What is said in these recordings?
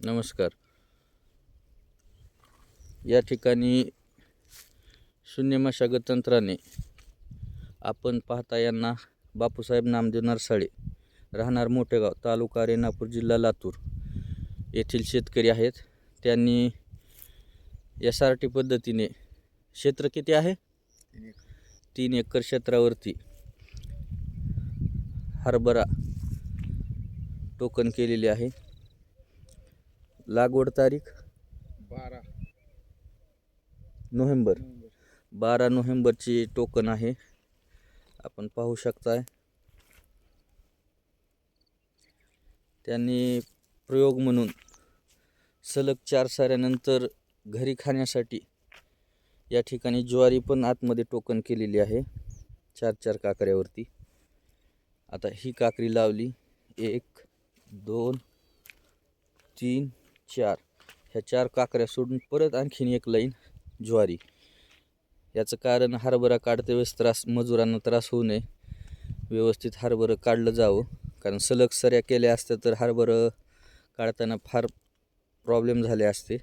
नमस्कार. या ठिकाणी शून्य मशागत तंत्राने आपण पाहता यांना बापूसाहेब नामदेव नरसाळे राहणार मोठेगाव तालुका रेणापूर जिल्हा लातूर येथील शेतकरी आहेत. त्यांनी एस आर टी पद्धतीने क्षेत्र किती आहे? तीन एकर क्षेत्रावरती हरभरा टोकन केलेली आहे. लागवड तारीख? बारा. नोव्हेंबर. बारा नोव्हेंबरची टोकन आहे. आपण पाहू शकताय. त्यांनी प्रयोग म्हणून सलग चार साऱ्यानंतर घरी खाण्यासाठी या ठिकाणी ज्वारी पण आतमध्ये टोकन केलेली आहे. चार चार काकऱ्यावरती. आता ही काकरी लावली. एक दोन तीन चार. ह्या चार काकऱ्या सोडून परत आणखीन एक लाईन ज्वारी. याचं कारण हरभरा काढते वेळेस त्रास मजुरांना त्रास होऊ नये. व्यवस्थित हरभरं काढलं जावं. कारण सलग सऱ्या केल्या असत्या तर हरभरं काढताना फार प्रॉब्लेम झाले असते.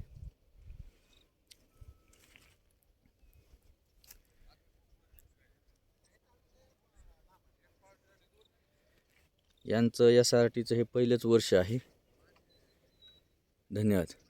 यांचं एस आर टीचं हे पहिलंच वर्ष आहे. धन्यवाद.